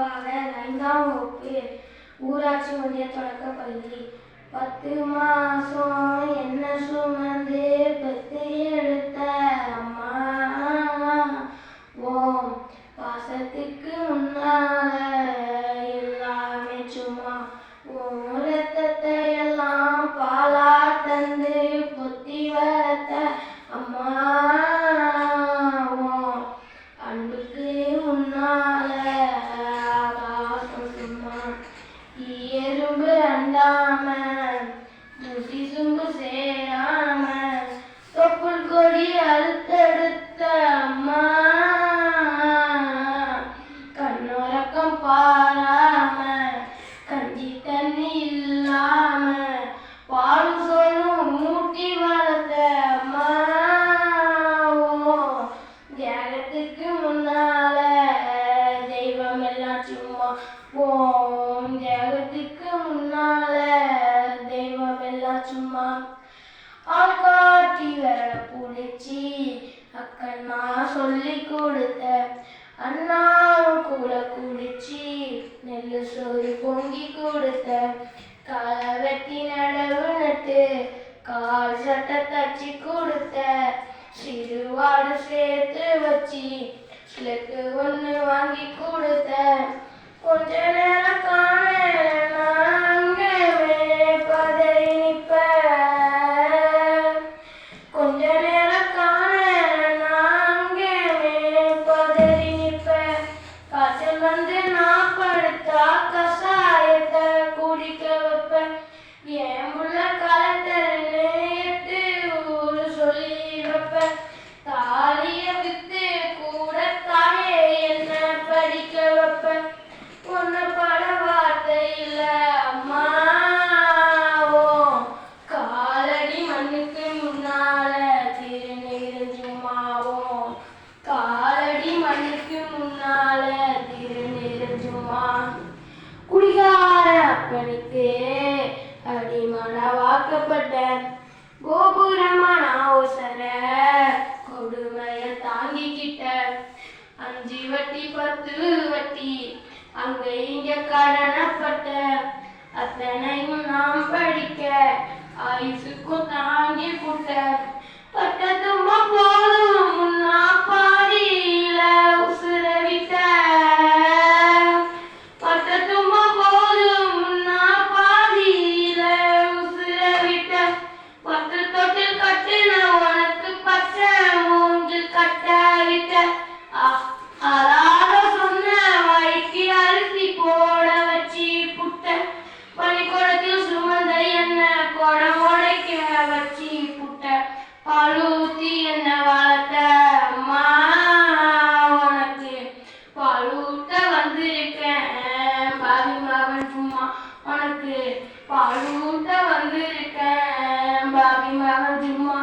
திருவாளர் ஐந்தாம் வகுப்பு ஊராட்சி ஒன்றிய தொடக்கப்பள்ளி பத்து மாசம் என்ன எறும்பு அண்டாம முசி சும்பு சேராம தொப்புள் கொடி அழுத்தெடுத்த அம்மா. கண்ணோரக்கம் பாராம கஞ்சி தண்ணி இல்லாம பால் சோறும் மூட்டி வளர்த்த அம்மா. ஓ தியாகத்துக்கு முன்னால தெய்வம் எல்லாம் சும்மா ஓம் ஆள்காட்டி வரல புடிச்சி அக்கன்மா சொல்லி கொடுத்த. அண்ணாவும் கூட குடிச்சி நெல்லு சோறு பொங்கி கொடுத்த. களை வெட்டி நடவு நட்டு கால் சட்டை தச்சு கொடுத்த. சிறுவாடு சேர்த்து வச்சு ஸ்லெட்டு ஒன்று வாங்கி கொடுத்த. கொஞ்ச நேரம் அடிமனவாக்கப்பட்ட கோபுரமான ஓசர கொடுமைய தாங்கிக்கிட்ட அஞ்சு வட்டி பத்து வட்டி அங்க இங்க கடனப்பட்ட அத்தனையும் நாம் படிக்க ஆயுசுக்கும் தாங்கி புட்ட மூஞ்சில் கட்ட சொன்ன வழிக்கு அரிசி போட வச்சு புட்ட. பனிக்கூடத்தில் சுமந்த என்ன குடம் உடைக்க வச்சு புட்ட. பாலூத்தி என்ன வளர்த்த அம்மா உனக்கு? பாலூட்ட வந்திருக்கேன் பாவி மகன் சும்மா. உனக்கு பாலூட்ட வந்திருக்கேன் பாவி சும்மா.